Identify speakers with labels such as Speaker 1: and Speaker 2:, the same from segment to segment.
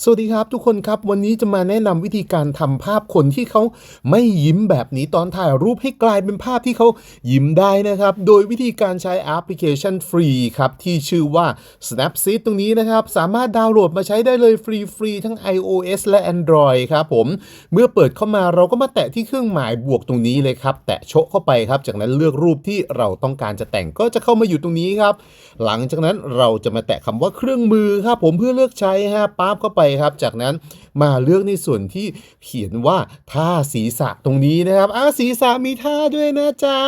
Speaker 1: สวัสดีครับทุกคนครับวันนี้จะมาแนะนำวิธีการทำภาพคนที่เขาไม่ยิ้มแบบนี้ตอนถ่ายรูปให้กลายเป็นภาพที่เขายิ้มได้นะครับ โดยวิธีการใช้แอปพลิเคชันฟรีครับ ที่ชื่อว่า Snapseed ตรงนี้นะครับ สามารถดาวน์โหลดมาใช้ได้เลยฟรีๆทั้ง iOS และ Android ครับผม เมื่อเปิดเข้ามาเราก็มาแตะที่เครื่องหมายบวกตรงนี้เลยครับ แตะโชะเข้าไปครับ จากนั้นเลือกรูปที่เราต้องการจะแต่งก็จะเข้ามาอยู่ตรงนี้ครับ หลังจากนั้นเราจะมาแตะคำว่าเครื่องมือครับผมเพื่อเลือกใช้ฮะปั๊บเข้าไปครับ จากนั้นมาเลือกในส่วนที่เขียนว่าท่าศีรษะตรงนี้นะครับอ่าศีรษะมีท่าด้วยนะจ๊ะ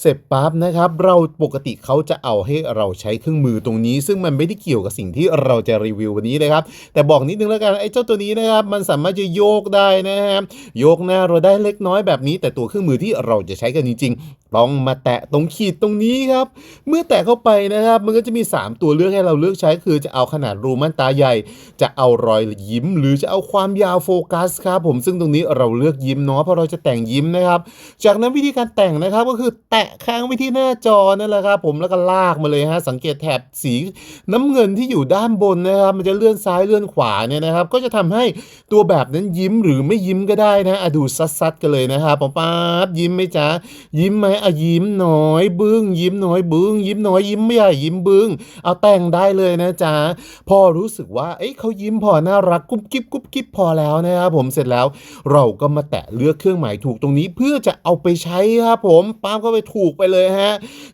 Speaker 1: เสร็จปั๊บนะครับ เราปกติเขาจะเอาให้เราใช้เครื่องมือตรงนี้ ซึ่งมันไม่ได้เกี่ยวกับสิ่งที่เราจะรีวิววันนี้เลยครับ แต่บอกนิดนึงแล้วกันไอ้เจ้าตัวนี้นะครับ มันสามารถจะโยกได้นะครับโยกหน้าเราได้เล็กน้อยแบบนี้ แต่ตัวเครื่องมือที่เราจะใช้กันจริงต้องมาแตะตรงขีดตรงนี้ครับ เมื่อแตะเข้าไปนะครับ มันก็จะมี 3 ตัวเลือกให้เราเลือกใช้คือจะเอาขนาดรูม่านตาใหญ่ จะเอารอยยิ้ม หรือจะเอาความยาวโฟกัสครับผมซึ่งตรงนี้เราเลือกยิ้มเนาะเพราะเราจะแต่งยิ้มนะครับ จากนั้นวิธีการแต่งนะครับก็คือแตะค้างไว้ที่หน้าจอนั่นแหละครับผมแล้วก็ลากมาเลยฮะสังเกตแถบสีน้ำเงินที่อยู่ด้านบนนะครับ มันจะเลื่อนซ้ายเลื่อนขวาเนี่ยนะครับ ก็จะทำให้ตัวแบบนั้นยิ้มหรือไม่ยิ้มก็ได้นะอะดูซัดๆกันเลยนะครับผมป๊าบยิ้มไหมจ๊ะยิ้มไหมอะยิ้มน้อย บึ้งยิ้มน้อยบึ้งยิ้มน้อยยิ้มไม่ใหญ่ยิ้มบึ้งเอาแต่งได้เลยนะจ๊ะพอรู้สึกว่าเอ้ยเขายิ้มพอน่ารักกุ๊บกิ๊บกุ๊บกิ๊บพอแล้วนะครับผมเสร็จแล้ว เราก็มาแตะเลือกเครื่องหมายถูกตรงนี้เพื่อจะเอาไปใช้ครับผมปั๊มเข้าไปถูกไปเลยฮะ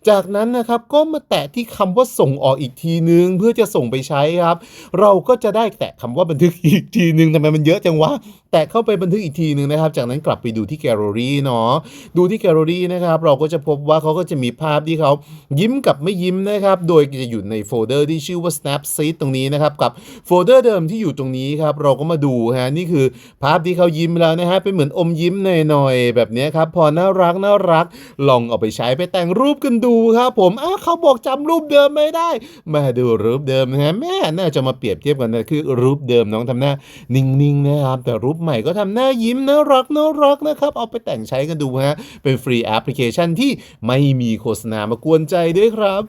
Speaker 1: จากนั้นนะครับก็มาแตะที่คำว่าส่งออกอีกทีนึง เพื่อจะส่งไปใช้ครับ เราก็จะได้แตะคำว่าบันทึกอีกทีนึงทำไมมันเยอะจังวะแตะเข้าไปบันทึกอีกทีนึงนะครับ จากนั้นกลับไปดูที่แกลเลอรี่เนาะดูที่แกลเลอรี่นะครับเราราก็จะพบว่าเขาก็จะมีภาพที่เขายิ้มกับไม่ยิ้มนะครับ โดยจะอยู่ในโฟลเดอร์ที่ชื่อว่า Snapseed ตรงนี้นะครับ กับโฟลเดอร์เดิมที่อยู่ตรงนี้ครับเราก็มาดูฮะนี่คือภาพที่เขายิ้มแล้วนะฮะเป็นเหมือนอมยิ้มหน่อยๆแบบนี้ครับพอน่ารักน่ารักลองเอาไปใช้ไปแต่งรูปกันดูครับผมอ้าเขาบอกจำรูปเดิมไม่ได้ มาดูรูปเดิมนะฮะแม่น่าจะมาเปรียบเทียบกันนะคือรูปเดิมน้องทำหน้านิ่งๆนะครับแต่รูปใหม่ก็ทำหน้ายิ้มน่ารักน่ารักนะครับเอาไปแต่งใช้กันดูฮะเป็นฟรีแอปพลิเคชันที่ไม่มีโฆษณามากวนใจด้วยครับ